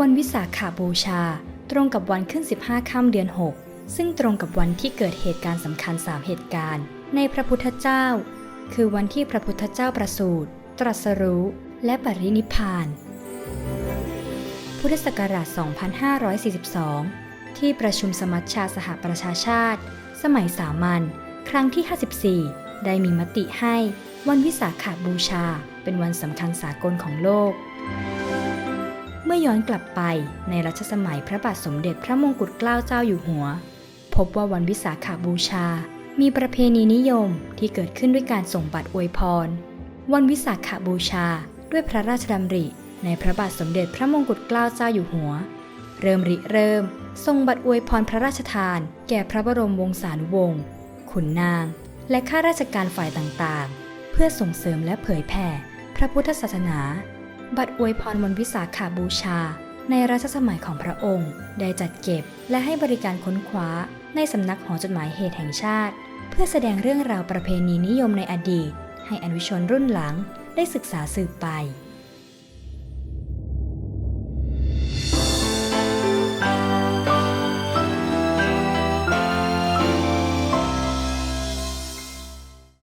วันวิสาขาบูชา ตรงกับวันขึ้น 15 ค่ำเดือน 6 ซึ่งตรงกับวันที่เกิดเหตุการณ์สำคัญ 3 เหตุการณ์ ในพระพุทธเจ้า คือวันที่พระพุทธเจ้าประสูติตรัสรู้ และปรินิพพาน พุทธศักราช 2542 ที่ประชุมสมัชชาสหประชาชาติ สมัยสามัญครั้งที่ 54 ได้มีมติให้วันวิสาขาบูชา เป็นวันสำคัญสากลของโลก เมื่อย้อนกลับไปในรัชสมัยพระบาทสมเด็จพระมงกุฎเกล้าเจ้าอยู่หัว พบว่าวันวิสาขาบูชา มีประเพณีนิยมที่เกิดขึ้นด้วยการส่งบัตรอวยพร วันวิสาขาบูชาด้วยพระราชดำริ ในพระบาทสมเด็จพระมงกุฎเกล้าเจ้าอยู่หัว เริ่มริเริ่มทรงบัตรอวยพรพระราชทาน แก่พระบรมวงศานุวงศ์ขุนนาง และข้าราชการฝ่ายต่างๆ เพื่อส่งเสริมและเผยแผ่พระพุทธศาสนา บัตรอวยพรวันวิสาขาบูชา ในรัชสมัยของพระองค์ ได้จัดเก็บและให้บริการค้นคว้า ในสำนักหอจดหมายเหตุแห่งชาติ เพื่อแสดงเรื่องราวประเพณีนิยมในอดีต ให้อนุชนรุ่นหลังได้ศึกษาสืบไป